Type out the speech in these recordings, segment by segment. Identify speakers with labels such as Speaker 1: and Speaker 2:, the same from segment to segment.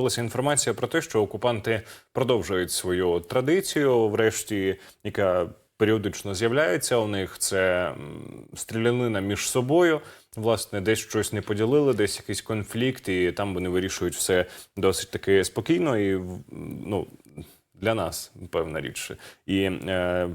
Speaker 1: з'явилася інформація про те, що окупанти продовжують свою традицію, врешті, яка періодично з'являється у них. Це стрілянина між собою. Власне, десь щось не поділили, десь якийсь конфлікт, і там вони вирішують все досить таки спокійно і ну. Для нас певна річ. І е,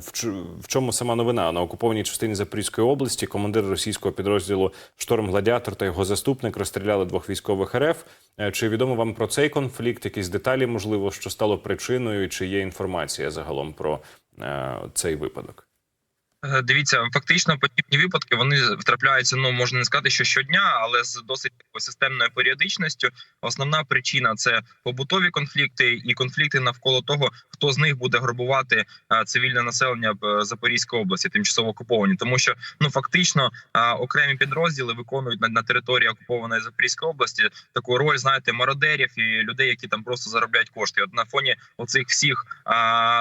Speaker 1: в, чому сама новина на окупованій частині Запорізької області командир російського підрозділу Шторм Гладіатор та його заступник розстріляли двох військових РФ. Е, Чи відомо вам про цей конфлікт? Якісь деталі, можливо, що стало причиною? Чи є інформація загалом про е, цей випадок?
Speaker 2: Е, Дивіться, фактично подібні випадки вони втрапляються. Ну можна не сказати, що щодня, але з досить такою системною періодичністю. Основна причина це побутові конфлікти і конфлікти навколо того, хто з них буде грабувати е, цивільне населення е, Запорізької області, тимчасово окуповані, тому що ну фактично окремі підрозділи виконують на, території окупованої Запорізької області таку роль, знаєте, мародерів і людей, які там просто заробляють кошти. От на фоні оцих всіх,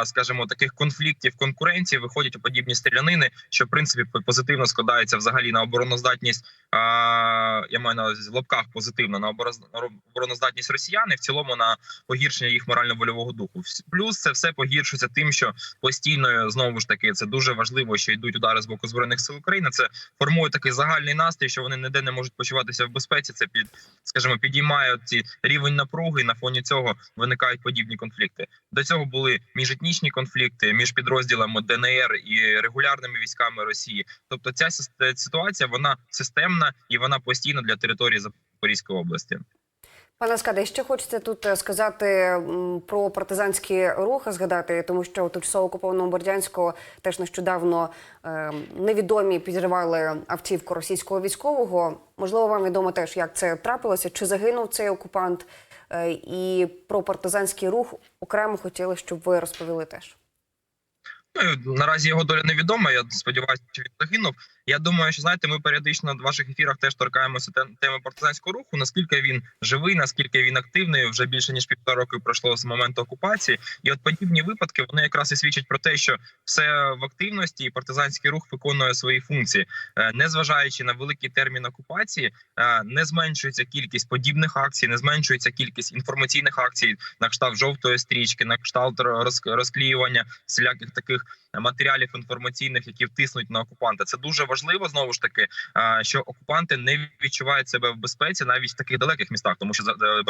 Speaker 2: скажімо, таких конфліктів конкуренції виходять у подібні стрілянини, що в принципі позитивно складається взагалі на обороноздатність. Я маю на увазі в лапках позитивно на обороноздатність росіян і в цілому на погіршення їх морально-вольового духу. Плюс це все погіршується тим, що постійно знову ж таки це дуже важливо, що йдуть удари з боку збройних сил України. Це формує такий загальний настрій, що вони ніде не можуть почуватися в безпеці. Це під скажімо, підіймає ці рівень напруги. і На фоні цього виникають подібні конфлікти. До цього були міжетнічні конфлікти між підрозділами ДНР і регулярними військами Росії. Тобто, ця сис- ситуація вона системна і вона постійна для території Запорізької області.
Speaker 3: Пане Скаде, ще хочеться тут е, сказати про партизанські рухи, згадати, тому що тимчасово окупованому Бердянську теж нещодавно е, невідомі підривали автівку російського військового. Можливо, вам відомо теж, як це трапилося, чи загинув цей окупант, Е, і про партизанський рух окремо хотіли, щоб ви розповіли теж.
Speaker 2: Наразі його доля невідома. Я сподіваюся, що він загинув. Я думаю, що знаєте, ми періодично в ваших ефірах теж торкаємося теми партизанського руху. Наскільки він живий, наскільки він активний, вже більше ніж півтора роки пройшло з моменту окупації. І от подібні випадки вони якраз і свідчать про те, що все в активності, і партизанський рух виконує свої функції, Е, незважаючи на великий термін окупації, е, не зменшується кількість подібних акцій, не зменшується кількість інформаційних акцій на кшталт жовтої стрічки, на кшталт роз- розклеювання всіляких таких матеріалів інформаційних, які втиснуть на окупанта. Це дуже важливо знову ж таки, що окупанти не відчувають себе в безпеці навіть в таких далеких містах, тому що е,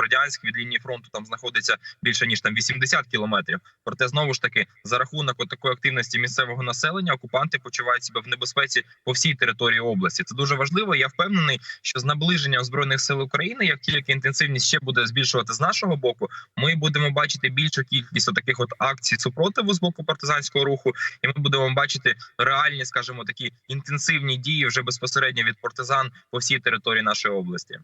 Speaker 2: від лінії фронту там знаходиться більше ніж там 80 кілометрів. Проте знову ж таки за рахунок такої активності місцевого населення окупанти почувають себе в небезпеці по всій території області. Це дуже важливо. Я впевнений, що з наближенням збройних сил України, як тільки інтенсивність ще буде збільшувати з нашого боку, ми будемо бачити більшу кількість таких от акцій супротиву з боку партизанського руху, і ми будемо бачити реальні, скажімо, такі інтенсивні дії вже безпосередньо від партизан по всій території нашої області.